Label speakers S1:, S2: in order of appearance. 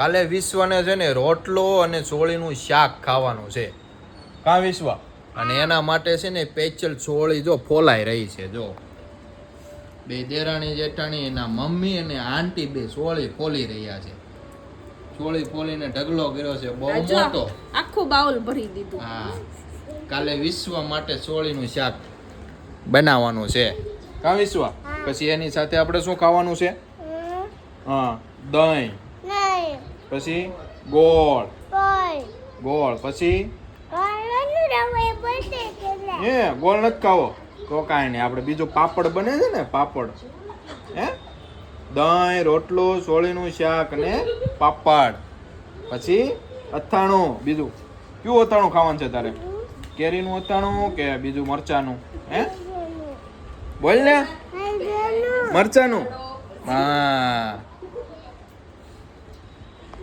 S1: કાલે વિશ્વને છે ને રોટલો અને ચોળીનું શાક ખાવાનું છે. કા વિશ્વ? અને એના માટે છે ને પેચલ ચોળી જો ફોલાઈ રહી છે જો. બે દેરાણી જેઠાણી એના મમ્મી અને આંટી બે ચોળી ફોલી રહ્યા છે. ચોળી ફોલીને ઢગલો કર્યો છે બહુ મોટો.
S2: આખું બાઉલ ભરી દીધું.
S1: હા. કાલે વિશ્વ માટે ચોળીનું શાક બનાવવાનું છે. કા વિશ્વ? પછી એની સાથે આપણે શું ખાવાનું છે? હા દહીં. પછી ગોળ. ગોળ. પછી? હે ગોળ નથી ખાવો. તો કાંઈ નહીં. આપણે બીજો પાપડ બને છે ને પાપડ. હે? દહીં રોટલો સોળીનું શાક ને પાપડ. પછી અથાણું. બીજું? કયું અથાણું ખાવાનું છે તારે? કેરીનું અથાણું કે બીજું મરચાનું? હે? બોલ ને. મરચાનું? હા.